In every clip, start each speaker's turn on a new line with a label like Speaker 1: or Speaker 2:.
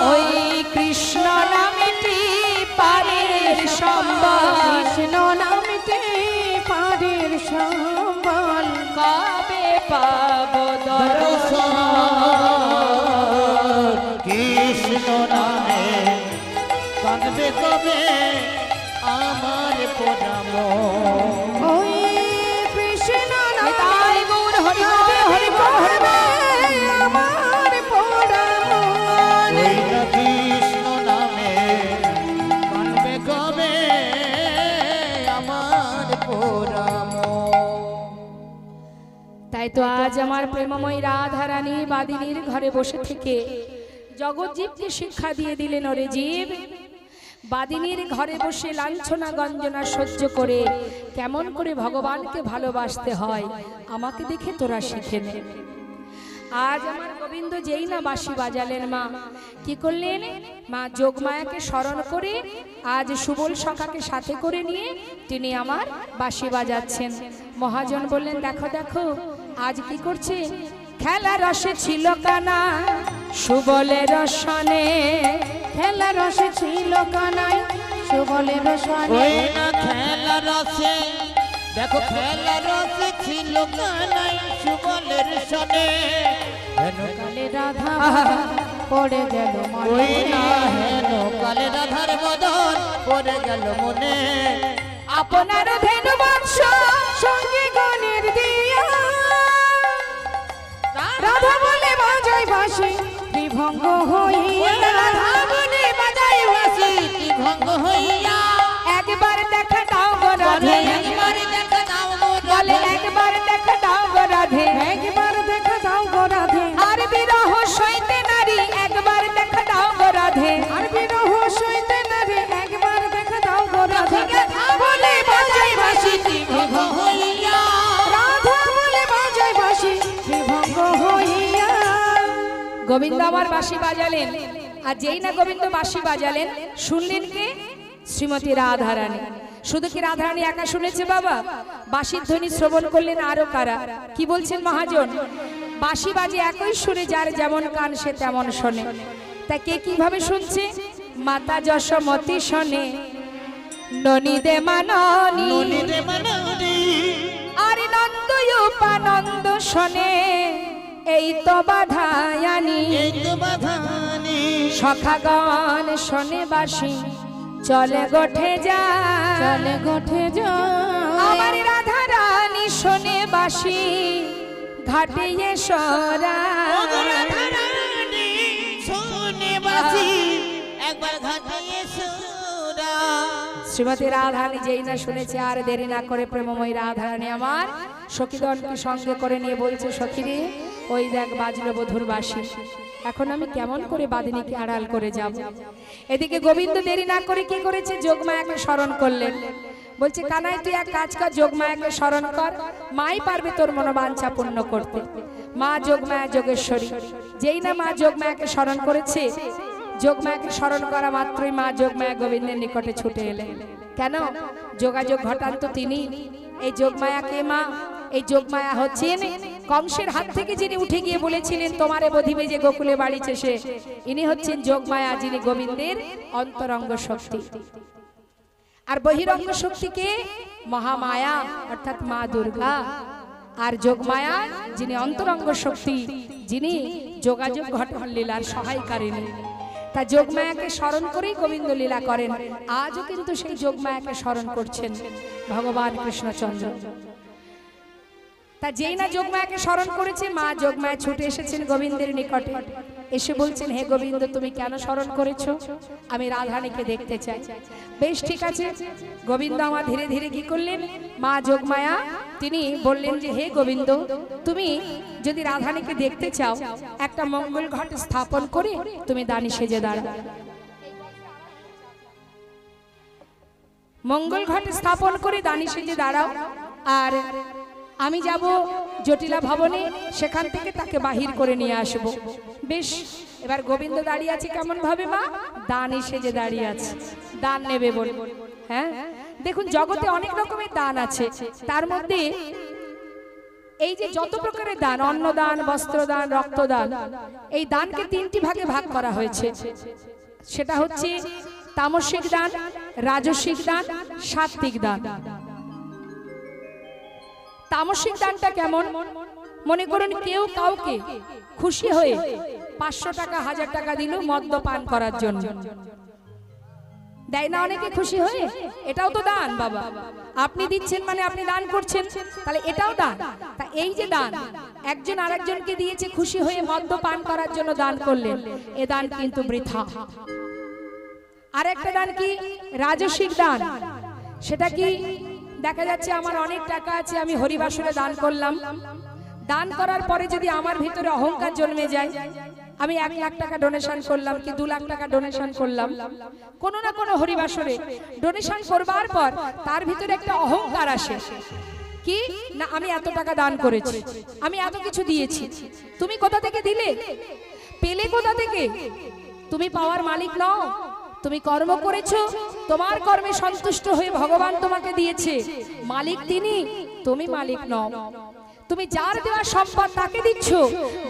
Speaker 1: ওই কৃষ্ণ তাই তো আজ আমার প্রেমময় রাধা রানী বাদিনীর ঘরে বসে থেকে জগৎজীবকে শিক্ষা দিয়ে দিলেন ওরে জীব। বাদিনীর ঘরে বসে লাঞ্ছনা, গঞ্জনা সহ্য করে কেমন করে ভগবানকে ভালোবাসতে হয় আমাকে দেখে তোরা শিখে নে। আজ আমার গোবিন্দ যেই না বাঁশি বাজালেন মা। কি করলেন? মা যোগমায়াকে স্মরণ করে আজ সুবল সখাকে সাথে করে নিয়ে তিনি আমার বাঁশি বাজাচ্ছেন। মহাজন বললেন, দেখো দেখো আজ কি করছে? খেলা রসে ছিল কানা সুবলের রসনে।
Speaker 2: খেলা রসে ছিল কানাই সুবলের রসনে।
Speaker 3: ওই না খেলা রসে দেখো খেলা রসে ছিল কানাই সুবলের সনে হেন
Speaker 2: কালে রাধা পড়ে গেল
Speaker 3: ওই
Speaker 2: মনে
Speaker 3: না হেন কালে রাধার মদন পড়ে গেল মনে।
Speaker 1: আপনার ধেনু বংশ
Speaker 2: সঙ্গে গণের দিয়া রাধা বলে বাজাই বাসি বিভঙ্গ হইয়া
Speaker 1: গোবিন্দ আমার বাঁশি বাজালেন। আর যেই না গোবিন্দ বাঁশি বাজালেন শুনলেন কে? শ্রীমতী রাধারানী। শুধু কি রাধারানী একা শুনেছে বাবা? বাঁশির ধ্বনি শ্রবণ করলেন আরও কারা? কি বলছেন মহাজন? বাঁশি বাজে একই সুরে যার যেমন কান সে তেমন শোনে। তা কে কীভাবে শুনছে? মাতা যশমতি শোনে। ননীদে মাননী।
Speaker 3: ননীরে মাননি।
Speaker 1: আর নন্দ উপানন্দ শোনে। এই তো বাধায়ানি।
Speaker 3: এই তো বাধানি
Speaker 1: সখাগণ শোনে বাসি চলে গঠে যা।
Speaker 2: চলে গঠে যা।
Speaker 1: আমার রাধা রানী শোনে বাসি ঘাটিয়ে সুরা শ্রীমতী রাধারানী যেই না শুনেছে আর দেরি না করে প্রেমময় রাধারানী আমার সখীগণকে সঙ্গে করে নিয়ে বলছে সখীরে ওই দেখ বাজলো বধুর বাসি এখন আমি কেমন করে বাদিনীকে আড়াল করে যাব? এদিকে গোবিন্দ দেরি না করে কি করেছে? যোগমায়াকে স্মরণ করলেন। বলছে, কানাই, তুই এক কাজ কর, যোগমায়াকে স্মরণ কর। মাই পারবে তোর মনোবাঞ্ছা পূর্ণ করতে। মা যোগমায়া যোগেশ্বরী। যেই না মা যোগমায়াকে স্মরণ করেছে, যোগমায়াকে স্মরণ করা মাত্রই মা যোগমায়া গোবিন্দের নিকটে ছুটে এলেন। কেন? যোগাযোগ ঘটান তো তিনি। এই যোগমায়াকে মা, এই যোগমায়া হচ্ছেন কংসের হাত থেকে যিনি উঠে গিয়ে বলেছিলেন, তোমারে বধিবে যে গোকুলে বাড়িছে সে ইনি হচ্ছেন যোগমায়া, যিনি গোবিন্দের অন্তরঙ্গ শক্তি। আর বহিরঙ্গ শক্তিকে মহামায়া, অর্থাৎ মা দুর্গা। আর যোগমায়া, যিনি অন্তরঙ্গ শক্তি, যিনি যোগাযোগ ঘটন লীলার সহায়কারিণী। তা যোগমায়াকে স্মরণ করেই গোবিন্দ লীলা করেন। আজও কিন্তু সেই যোগমায়াকে স্মরণ করছেন ভগবান কৃষ্ণচন্দ্র। তা যেই না যোগমায়াকে স্মরণ করেছে, মা যোগমায়া ছুটে এসেছেন গোবিন্দের নিকটে। এসে বলছেন, হে গোবিন্দ, তুমি কেন স্মরণ করেছ? আমি রাধারানীকে দেখতে চাই। বেশ, ঠিক আছে। গোবিন্দ আমার ধীরে ধীরে কি করলেন? মা যোগমায়া, তিনি বললেন যে, হে গোবিন্দ, তুমি যদি রাধারানীকে দেখতে চাও, একটা মঙ্গল ঘট স্থাপন করে তুমি দানি সেজে দাঁড়াও। মঙ্গল ঘট স্থাপন করে দানি সেজে দাঁড়াও। আর আমি যাব জটিলা ভবনে সেখান থেকে তাকে বাহির করে নিয়ে আসব। বেশ এবার গোবিন্দ দাঁড়িয়ে আছে কেমন ভাবে মা? দান এসে যে দাঁড়িয়ে আছে। দান নেবে বল। হ্যাঁ? দেখুন জগতে অনেক রকমের দান আছে। তার মধ্যে এই যে যত প্রকারের দান অন্নদান বস্ত্রদান রক্তদান এই দানকে তিনটি ভাগে ভাগ করা হয়েছে। সেটা হচ্ছে তামসিক দান রাজসিক দান সাত্বিক দান। তামসিক দানটা কেমন? মনে করুন কেউ কাউকে খুশি হয়ে পাঁচশো টাকা হাজার টাকা দিল মদ্যপান করার জন্য। দেয় না অনেকে খুশি হয়ে? এটাও তো দান বাবা। আপনি দিচ্ছেন মানে আপনি দান করছেন। তাহলে এটাও দান। তা এই যে দান একজন আরেকজনকে দিয়েছে খুশি হয়ে মদ্যপান করার জন্য দান করলেন এ দান কিন্তু বৃথা। আর একটা দান কি? রাজস্বিক দান। সেটা কি দেখা যাচ্ছে আমার অনেক টাকা আছে, আমি হরিবাসরে দান করলাম। দান করার পরে যদি আমার ভিতরে অহংকার জন্মে যায়, আমি এক লাখ টাকা ডোনেশন করলাম কি দু লাখ টাকা ডোনেশন করলাম। কোনো না কোনো হরিবাসরে ডোনেশন করবার পর তার ভিতরে একটা অহংকার আসে। কি? না, আমি এত টাকা দান করেছি, আমি এত কিছু দিয়েছি। তুমি কোথা থেকে দিলে? পেলে কোথা থেকে? তুমি পাওয়ার মালিক নও। তুমি কর্ম করেছ, তোমার কর্মে সন্তুষ্ট হয়ে ভগবান তোমাকে দিয়েছে। মালিক তিনি, তুমি মালিক নও। তুমি যার দেওয়া সম্পদ তাকে দিচ্ছ,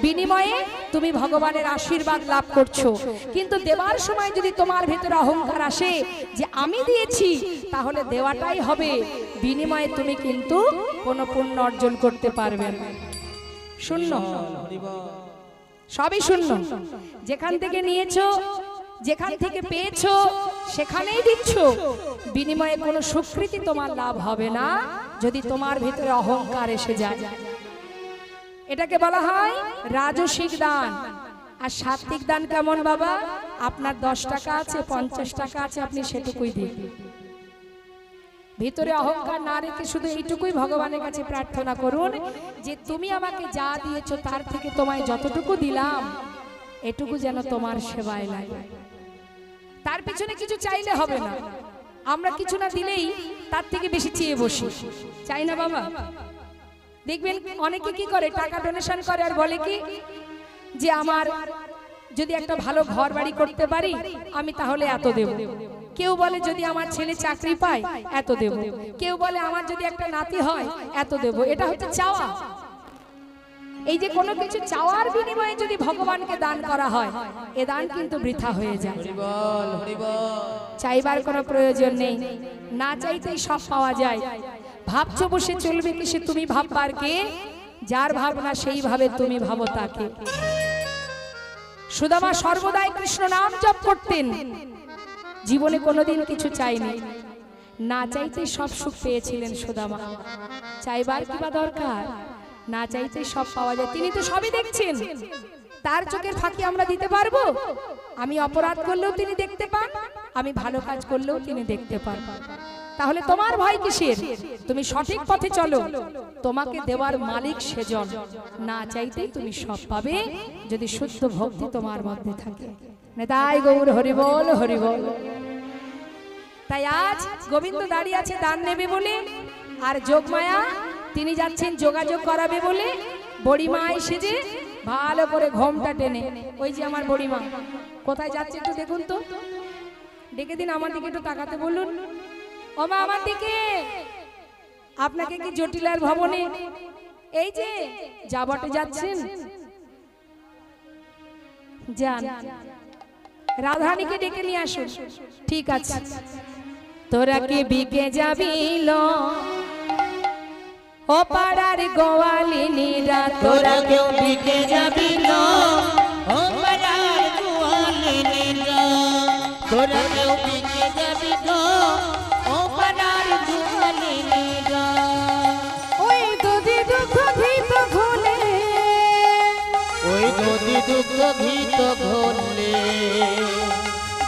Speaker 1: বিনিময়ে তুমি ভগবানের আশীর্বাদ লাভ করছ। কিন্তু দেওয়ার সময় যদি তোমার ভেতরে অহংকার আসে, যে আমি দিয়েছি, তাহলে দেওয়াটাই হবে। বিনিময়ে তুমি কিন্তু কোনো পুণ্য অর্জন করতে পারবে না। শূন্য। সবই শূন্য। যেখান থেকে নিয়েছো যেখান থেকে পেয়েছ সেখানেই দিচ্ছ। বিনিময়ে কোনো স্বীকৃতি তোমার লাভ হবে না যদি তোমার ভিতরে অহংকার এসে যায়। এটাকে বলা হয় রাজসিক দান। আর সাত্বিক দান কেমন বাবা? আপনার দশ টাকা আছে পঞ্চাশ টাকা আছে আপনি সেটুকুই দিন। ভিতরে অহংকার না রেখে শুধু এইটুকুই ভগবানের কাছে প্রার্থনা করুন যে তুমি আমাকে যা দিয়েছ তার থেকে তোমায় যতটুকু দিলাম এটুকু যেন তোমার সেবায় লাগে। তার পিছনে কিছু চাইলে হবে না। আমরা কিছু না দিলেই তার থেকে বেশি চেয়ে বসি। চাই না বাবা। দেখবেন অনেকে কি করে? টাকা ডোনেশন করে আর বলে কি? যে আমার যদি একটা ভালো ঘর বাড়ি করতে পারি আমি তাহলে এত দেব। কেউ বলে যদি আমার ছেলে চাকরি পায় এত দেব। কেউ বলে আমার যদি একটা নাতি হয় এত দেব। এটা হচ্ছে চাওয়া। এই যে কোনো কিছু চাওয়ার বিনিময়ে যদি ভগবানকে দান করা হয় এ দান কিন্তু বৃথা হয়ে যায়। চাইবার কোনো প্রয়োজন নেই। না চাইতেই সব পাওয়া যায়। ভাবছ বসে চলবে কি সে তুমি ভাববার কে? যার ভাবনা সেইভাবে তুমি ভাবো তাকে। সুদামা সর্বদাই কৃষ্ণ নাম জপ করতেন। জীবনে কোনোদিন কিছু চাইনি। না চাইতে সব সুখ পেয়েছিলেন সুদামা। চাইবার কি বা দরকার? না চাইতে সব পাওয়া যায়। তিনি তো সবই দেখছেন। তার চোখের ফাঁকি আমরা দিতে পারব? আমি অপরাধ করলেও তিনি দেখতে পান আমি ভালো কাজ করলেও তিনি দেখতে পান। তাহলে তোমার ভয় কিসের? তুমি সঠিক পথে চলো। তোমাকে দেওয়ার মালিক সেজন। না চাইতেই তুমি সব পাবে যদি শুদ্ধ ভক্তি তোমার মধ্যে থাকে। নেতাই গৌর হরিবল হরিবল তাই আজ গোবিন্দ দাঁড়িয়ে আছে দান নেবে বলে। আর যোগমায়া তিনি যাচ্ছেন যোগাযোগ করাবে বলে বড়িমা সেজে ভালো করে ঘোমটা টেনে। ওই যে আমার বড়িমা। কোথায় যাচ্ছে একটু দেখুন তো। ডেকে দিন আমার দিকে একটু তাকাতে বলুন। ও মা, আমার দিকে। আপনাকে কি জটিলার ভবনে? এই যে যাবটে যাচ্ছেন। যান। রাধানীকে ডেকে নিয়ে আসুন। ঠিক আছে। তোরা কি বিকে যাবিল ও পাড়ার গোয়ালিনীরা
Speaker 3: তোরা কেউ বিকে যাবি না? ও পাড়ার গোয়ালিনীরা তোরা কেউ বিকে যাবি না? ও পাড়ার গোয়ালিনীরা
Speaker 2: ওই দুধি দুঃখ ভীত ঘুলে
Speaker 3: ওই যদি দুঃখ ভীত ঘরলে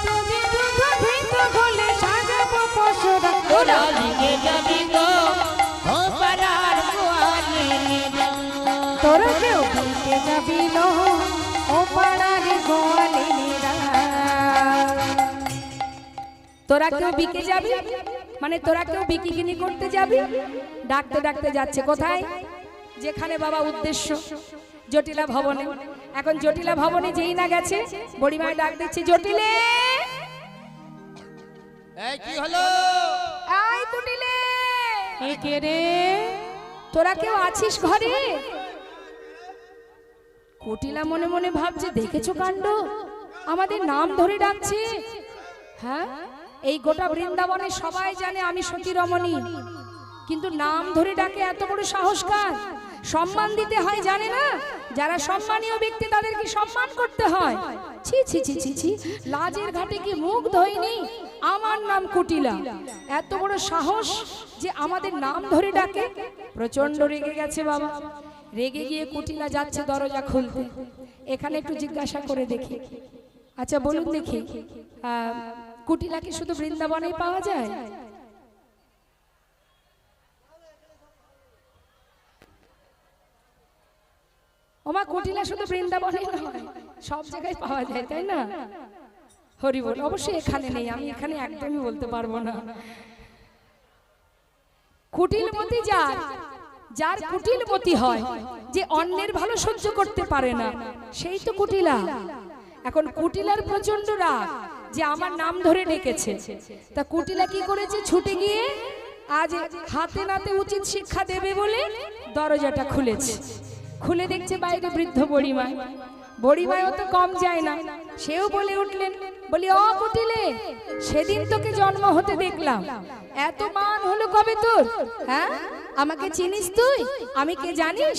Speaker 2: দুধি দুঃখ ভীত ঘুলে সাজাবো পশুরা।
Speaker 3: তোরা বিকে যাবি না?
Speaker 2: যাবিল ও পাড়ার গোয়ালিনীরা
Speaker 1: তোরা কেউ বিকে যাবি? মানে তোরা কেউ বিকিকিনি করতে যাবি? ডাকতে ডাকতে যাচ্ছে কোথায়? যেখানে বাবা উদ্দেশ্য জটিলা ভবনে। এখন জটিলা ভবনে যেই না গেছে বড়িমায় ডাক দিচ্ছে জটিলে!
Speaker 3: এই কি হলো?
Speaker 1: আই কুটিলে
Speaker 2: একে রে?
Speaker 1: তোরা কেউ আছিস ঘরে? কুটিলা মনে মনে ভাবছে, দেখেছ কাণ্ড? আমাদের নাম ধরে ডাকছে। হ্যাঁ? এই গোটা বৃন্দাবনে সবাই জানে আমি সতী রমণী কিন্তু নাম ধরে ডাকে এত বড় সাহস কার সম্মান দিতে হয়, জানে না? যারা সম্মানীয় ব্যক্তি তাদেরকে সম্মান করতে হয়? লাজের ঘাটে কি মুখ ধইনি আমার নাম কুটিলা। এত বড় সাহস যে আমাদের নাম ধরে ডাকে? প্রচণ্ড রেগে গেছে বাবা। রেগে গিয়ে কুটিলা যাচ্ছে দরজা খুলতে। এখানে একটু জিজ্ঞাসা করে দেখি। আচ্ছা বলুন দেখি কুটিলা কি শুধু বৃন্দাবনেই পাওয়া যায়? ওমা, কুটিলা শুধু বৃন্দাবনে নয়, সব জায়গায় পাওয়া যায়, তাই না? হরি বল, অবশ্যই এখানে নেই, আমি এখানে একদমই বলতে পারব না। কুটিলমতি যার যার কুটিলমতি হয় যে অন্যের ভালো সহ্য করতে পারে না সেই তো কুটিলা। এখন কুটিলার প্রচণ্ড রাগ যে আমার নাম ধরে ডেকেছে তা কুটিলা কি করেছে? ছুটে গিয়ে আজ হাতে নাতে উচিত শিক্ষা দেবে বলে দরজাটা খুলেছে। খুলে দেখছে বাইরে বৃদ্ধ বড়িমায় বড়িমায়ও তো কম যায় না। সেও বলে উঠলেন বলি, অ, কুটিলে, সেদিন তোকে জন্ম হতে দেখলাম। এত মান হলো কবে তোর? হ্যাঁ? আমাকে চিনিস তুই? আমি কে জানিস?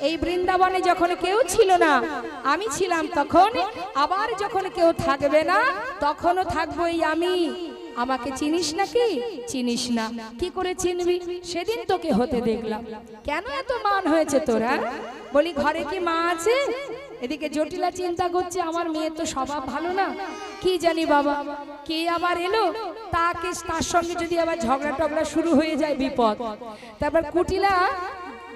Speaker 1: এই বৃন্দাবনে যখন কেউ ছিল না, আমি ছিলাম তখন, আবার যখন কেউ থাকবে না, তখনও থাকব এই আমি। আমাকে চিনিস নাকি? চিনিস না। কি করে চিনবি? সেদিন তোকে হতে দেখলাম। কেন এত মান হয়েছে তোরা বলি, ঘরে কি মা আছে? এদিকে জটিলা চিন্তা করছে আমার মেয়ে তো স্বভাব ভালো না। কি জানি বাবা কে আবার এলো? তাকে তার সঙ্গে যদি আবার ঝগড়া টগড়া শুরু হয়ে যায় বিপদ। তারপর কুটিলা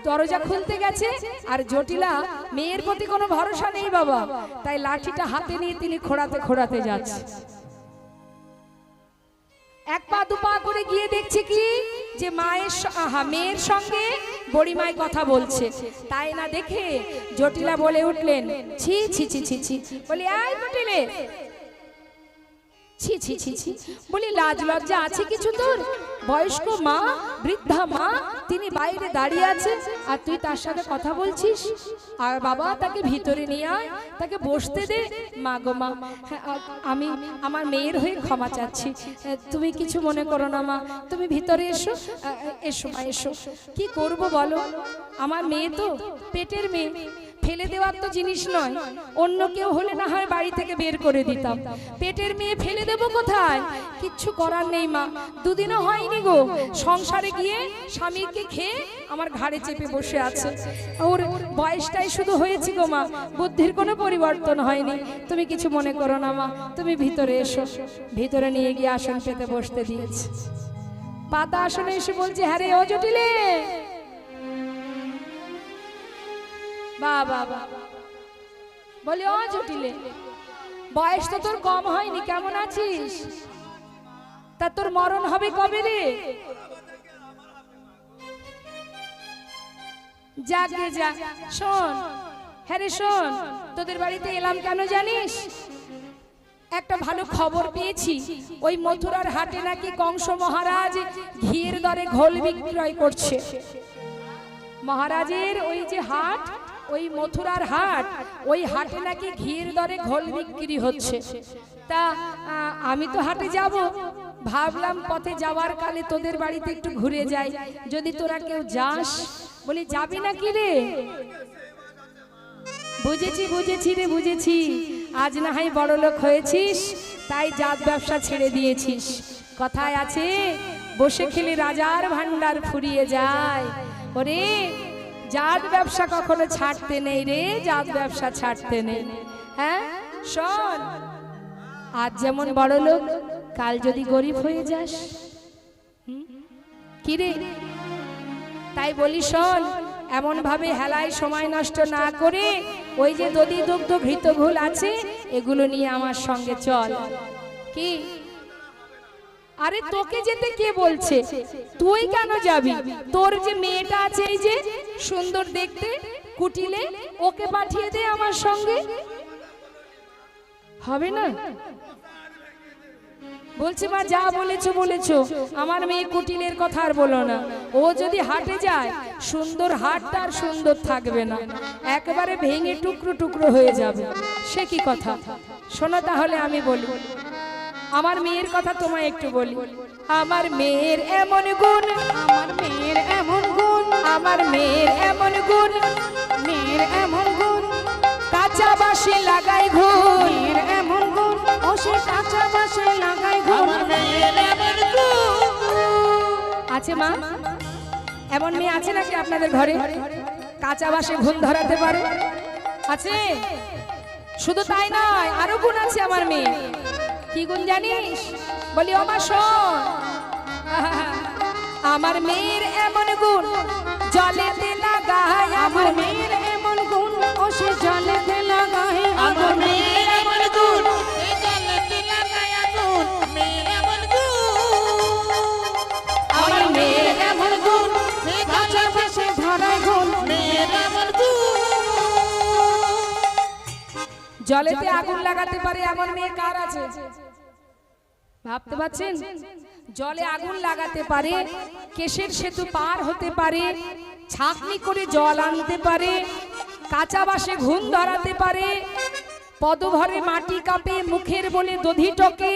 Speaker 1: দরজা খুলতে গেছে আর জটিলা মেয়ের প্রতি কোনো ভরসা নেই বাবা। তাই লাঠিটা হাতে নিয়ে তিনি খোড়াতে খোড়াতে যাচ্ছে। এক পা দু পা করে গিয়ে দেখছে কি? যে মায়ের আহা, মেয়ের সঙ্গে বড়িমায় কথা বলছে। তাই না দেখে জটিলা বলে উঠলেন, ছি ছি ছি ছি ছি। বলি, আয় কুটিলে ছি ছি ছি ছি। বলি লাজ লজ্জা আছে কিছু তোর? বয়স্ক মা বৃদ্ধা মা তিনি বাইরে দাঁড়িয়ে আছে আর তুই তার সাথে কথা বলছিস? আর বাবা তাকে ভিতরে নিয়ে আয় তাকে বসতে দে। মা গো মা হ্যাঁ, আমি আমার মেয়ের হয়ে ক্ষমা চাচ্ছি। তুমি কিছু মনে করো না মা। তুমি ভিতরে এসো। এসো। মা এসো কি করব বলো? আমার মেয়ে তো পেটের মেয়ে। ফেলে দেওয়ার তো জিনিস নয়। অন্য কেউ হলে না হয় বাড়ি থেকে বের করে দিতাম। পেটের মেয়ে ফেলে দেবো কোথায়? কিচ্ছু করার নেই মা। দুদিনও হয়নি গো। সংসারে গিয়ে স্বামীকে খেয়ে আমার ঘাড়ে চেপে বসে আছে। ওর বয়সটাই শুধু হয়েছে গো মা। বুদ্ধির কোনো পরিবর্তন হয়নি। তুমি কিছু মনে করো না মা। তুমি ভিতরে এসো। ভিতরে নিয়ে গিয়ে আসন পেতে বসতে দিয়েছে। পাতা আসনে এসে বলছে হ্যাঁ রে, ও জটিলে। বা বলি ও জটিলে, বয়স তো তোর কম হয়নি, কেমন আছিস? তা তোর মরণ হবে কবে রে? যাক যাক। শোন হ্যাঁ শোন, তোদের বাড়িতে এলাম কেন জানিস? একটা ভালো খবর পেয়েছি, ওই মথুরার হাটে নাকি কংস মহারাজ ঘিয়ের দরে ঘোল বিক্রয় করছে। মহারাজের ওই যে হাট ওই মথুরার হাট, ওই হাটে নাকি ঘিয়ের দরে ঘোল বিক্রি হচ্ছে। তা আমি তো হাটে যাব। ভাবলাম পথে যাওয়ার কালে তোদের বাড়িতে একটু ঘুরে যাই। যদি তোরা কেউ যাস, বলি, যাবি না কি রে? বুঝেছি বুঝেছি রে, বুঝেছি। আজ না হয় বড় লোক হয়েছিস, তাই জাত ব্যবসা ছেড়ে দিয়েছিস। কথায় আছে, বসে খেলে রাজার ভান্ডার ফুরিয়ে যায়। ওরে জাত ব্যবসা কখনো ছাড়তে নেই রে, জাত ব্যবসা ছাড়তে নেই। হ্যাঁ? শোন, আজ যেমন বড় লোক, কাল যদি গরিব হয়ে যাস। হুম? কি রে? তাই বলি শোন এমন ভাবে হেলায় সময় নষ্ট না করে ওই যে দধি দুগ্ধ ঘৃত ঘুল আছে, এগুলো নিয়ে আমার সঙ্গে চল। কি? আরে তোকে যেতে কে বলছে? তুই কেন যাবি? তোর যে মেয়েটা আছে এই যে সুন্দর দেখতে কুটিলে ওকে পাঠিয়ে দে আমার সঙ্গে। হবে না? বলছে মা যা বলেছ বলেছ আমার মেয়ে কুটিলের কথা আর বলো না। ও যদি হাটে যায় সুন্দর হাটটা আর সুন্দর থাকবে না। একবারে ভেঙে টুকরো টুকরো হয়ে যাবে। সে কি কথা? শোনো তাহলে আমি বলি। আমার মেয়ের কথা তোমায় একটু বলি। আমার মেয়ের এমন গুণ
Speaker 2: আমার মেয়ের এমন গুণ
Speaker 1: আমার মেয়ের এমন গুণ
Speaker 2: মেয়ের এমন গুণ।
Speaker 1: কাঁচা বাসি লাগাই ঘুণ
Speaker 2: এমন গুণ ও সে কাঁচা বাসে লাগাই গুণ।
Speaker 1: আছে মা? এমন মেয়ে আছে নাকি আপনাদের ঘরে? কাঁচা বাসে ঘুম ধরাতে পারে? আছে? শুধু তাই নয় আরও গুণ আছে আমার মেয়ে। কি গুণ জানিস? বলি মা শোন। আমার মেয়ের এমন গুণ লাগায়
Speaker 2: আমার
Speaker 1: আমার
Speaker 2: মেয়ের এমন গুণ ও সে
Speaker 3: আমার মেয়ের এমন গুণ।
Speaker 1: আমার মেয়ের এমন গুণ
Speaker 2: গুণ।
Speaker 3: মেয়ের এমন গুণ।
Speaker 1: জলেতে আগুন লাগাতে পারে এমন মেয়ে কার আছে? ভাবতে পারছেন? জলে আগুন লাগাতে পারে কেশের সেতু পার হতে পারে ছাকনি করে জল আনতে পারে কাঁচা বাসে ঘুম ধরাতে পারে পদভরে মাটি কাপে মুখের বলে দধি টকে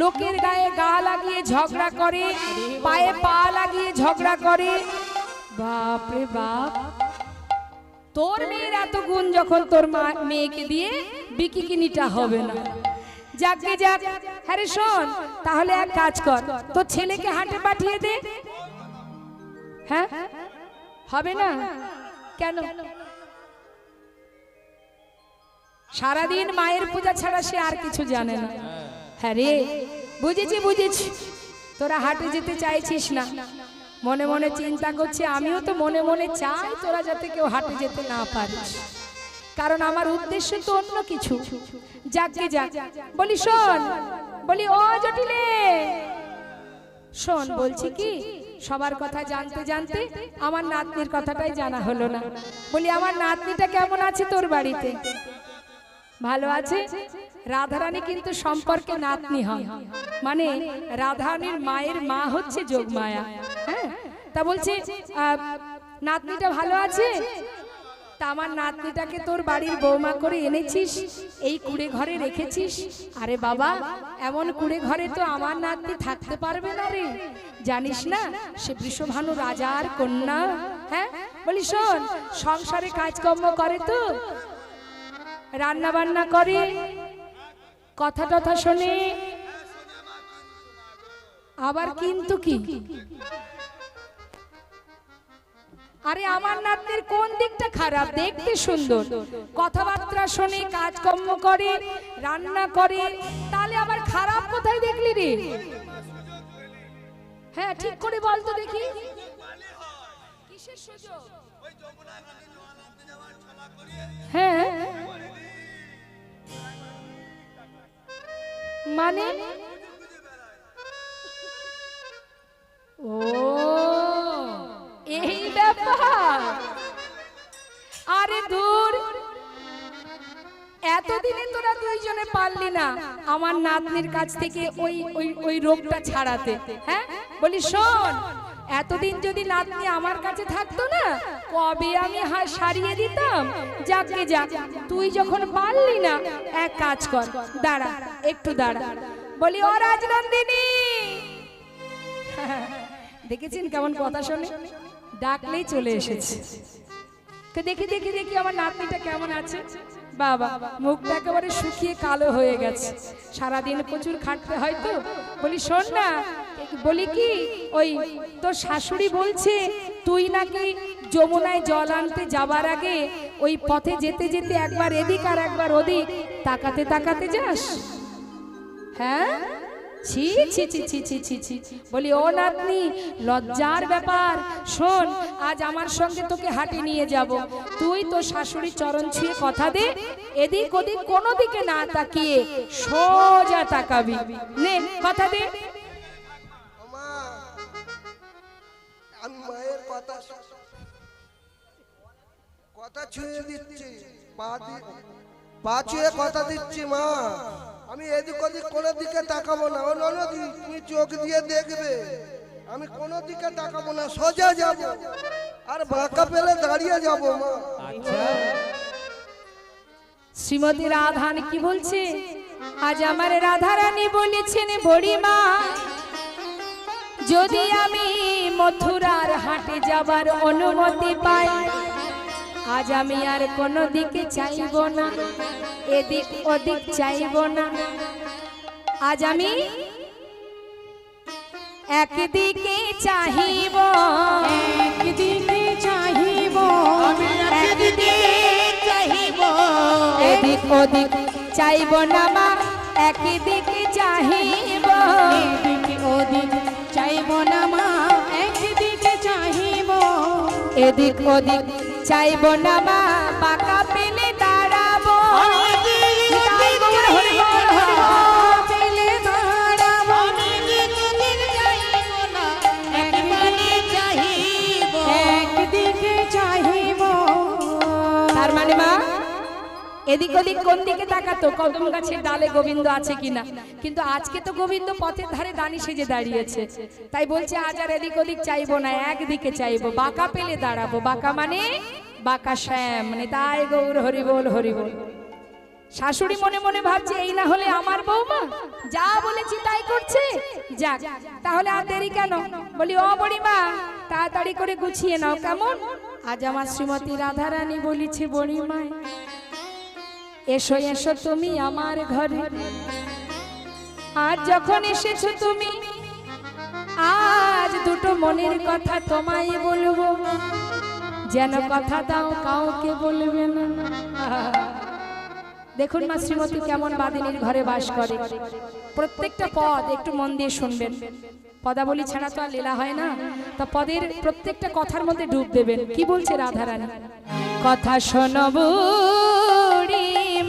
Speaker 1: লোকের গায়ে গা লাগিয়ে ঝগড়া করে পায়ে পা লাগিয়ে ঝগড়া করে। বাপ রে বাপ। তোর মেয়ের এত গুণ যখন তোর মা মেয়েকে দিয়ে বিকিকিনিটা হবে না। হ্যাঁ শোন, তাহলে এক কাজ কর। তোর ছেলেকে হাটে পাঠিয়ে দে। হ্যাঁ? হবে না? কেন? সারাদিন মায়ের পূজা ছাড়া সে আর কিছু জানে না। হ্যাঁ রে, বুঝেছি বুঝেছি। তোরা হাটে যেতে চাইছিস না। মনে মনে চিন্তা করছি, আমিও তো মনে মনে চাই তোরা যাতে কেউ হাটে যেতে না পারিস। কারণ আমার উদ্দেশ্য তো অন্য কিছু। যাকে যাক। বলি, শোন। বলি, ও জটিলে। শোন, বলছি কি? সবার কথা জানতে জানতে আমার নাতনির কথাটাই জানা হলো না। বলি, আমার নাতনিটা কেমন আছে তোর বাড়িতে? ভালো আছে? রাধারানী কিন্তু সম্পর্কে নাতনি হয়। মানে রাধারানীর মায়ের মা হচ্ছে যোগমায়া। হ্যাঁ? তা বলছে নাতনিটা ভালো আছে? তা আমার নাতনিটাকে তোর বাড়ির বৌমা করে এনেছিস, এই কুড়ে ঘরে রেখেছিস। আরে বাবা, এমন কুড়ে ঘরে তো আমার নাতনি থাকতে পারবে না রে। জানিস না, সে বৃষভানু রাজার কন্যা। হ্যাঁ? বলি শোন, সংসারে কাজকর্ম করে তো। রান্না বান্না করে। কথা টথা শোনে। আবার কিন্তু কি? আরে আমার নাতনির কোন দিকটা খারাপ? দেখতে সুন্দর। কথাবার্তা শোনে, কাজকর্ম করে, রান্না করে, তাহলে আবার খারাপ কোথায় দেখলি রে? হ্যাঁ ঠিক করে বল তো দেখি। সুযোগ? হ্যাঁ। মানে? ও। আরে দূর এতদিনে তোরা দুইজনে পারলি না আমার নাতনির কাছ থেকে ওই ওই ওই রোগটা ছাড়াতে হ্যাঁ? বলি, শোন, এতদিন যদি নাতনি আমার কাছে থাকতো না, কবে আমি হা সারিয়ে দিতাম? যাকে যাক, তুই যখন পারলি না, এক কাজ কর, দাঁড়া, একটু দাঁড়া। বলি, ও রাজনন্দিনী! দেখেছেন কেমন কথা শোনে? ডাকলেই চলে এসেছে। দেখি দেখি দেখি আমার নাতনিটা কেমন আছে? বাবা মুখটা একেবারে শুকিয়ে কালো হয়ে গেছে। সারাদিন প্রচুর খাটতে হয় তো? বলি শোন না বলি কি? ওই তোর শাশুড়ি বলছে তুই নাকি যমুনায় জল আনতে যাবার আগে ওই পথে যেতে যেতে একবার এদিক আর একবার ওদিক তাকাতে তাকাতে যাস। হ্যাঁ? ছি ছি ছি ছি ছি ছি ছি। বলি, ও নাতনি, লজ্জার ব্যাপার। শোন, আজ আমার সঙ্গে তোকে হাটে নিয়ে যাব। তুই তো শাশুড়ি চরণ ছুঁয়ে কথা দে। এদিক ওদিক কোনো দিকে না তাকিয়ে সোজা তাকাবি। নে, কথা দে।
Speaker 4: কথা ছুঁয়ে দিচ্ছি। পা ছুঁয়ে কথা দিচ্ছি মা। আমি এদিক ওদিক কোনো দিকে তাকাবো না। ও ননদি, তুমি চোখ দিয়ে দেখবে। আমি কোনো দিকে তাকাবো না, সোজা যাব। আর বাঁকা পেলে দাঁড়িয়ে যাব
Speaker 3: আচ্ছা।
Speaker 1: শ্রীমতী রাধান কি বলছে? আজ আমার রাধারানী বলেছেন, বড়িমা, যদি আমি মথুরার হাটে যাবার অনুমতি পাই আজ আমি আর কোনো দিকে চাইব না এদিক ওদিক চাইব না। আজ আমি একদিকে চাহিব
Speaker 2: একদিকে চাহিব
Speaker 3: একদিকে চাহিব।
Speaker 1: এদিক ওদিক চাইব না মা একদিকে চাহিব।
Speaker 2: এদিকে ওদিক চাইব না মা একদিকে চাহিব।
Speaker 1: এদিক ওদিক চাইব না এদিক ওদিক কোন দিকে তাকাতো? কদম গাছের ডালে গোবিন্দ আছে কিনা? কিন্তু আজকে তো গোবিন্দ পথের ধারে দানি সেজে দাঁড়িয়েছে। তাই বলছে, আজ আর এদিক ওদিক চাইব না, একদিকে চাইব। বাঁকা পেলে দাঁড়াবো। বাঁকা মানে বাঁকা শ্যাম। মানে তাই গৌর হরি হরি শাশুড়ি মনে মনে ভাবছে, এই না হলে আমার বৌমা যা বলেছি তাই করছে। যাক, তাহলে আর দেরি কেন? বলি, ও বড়িমা, তাড়াতাড়ি করে গুছিয়ে নাও, কেমন? আজ আমার শ্রীমতী রাধারানী বলিছে, বড়িমায় এসো এসো তুমি আমার ঘরে। আর যখন এসেছ তুমি, আজ দুটো মনের কথা তোমায় বলব। যেন কথা দাও, কাউকে বলবে না। দেখুন মা শ্রীমতী কেমন বাদিনীর ঘরে বাস করে। প্রত্যেকটা পদ একটু মন দিয়ে শুনবেন। পদাবলী ছাড়া তো আর লীলা হয় না। তা পদের প্রত্যেকটা কথার মধ্যে ডুব দেবেন। কি বলছে রাধারানী? কথা শোনব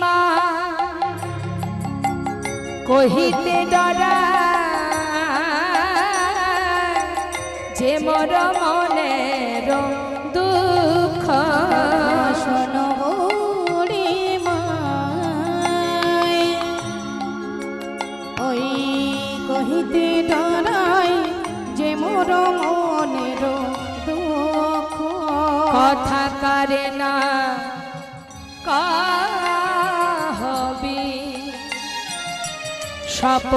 Speaker 1: মা। কহিতে ডরা যে মর মনের দুঃখ
Speaker 2: শোনো ওই কহিতে ডরাই যে মোর মনের দুঃখ
Speaker 1: কথা করে না। শপথ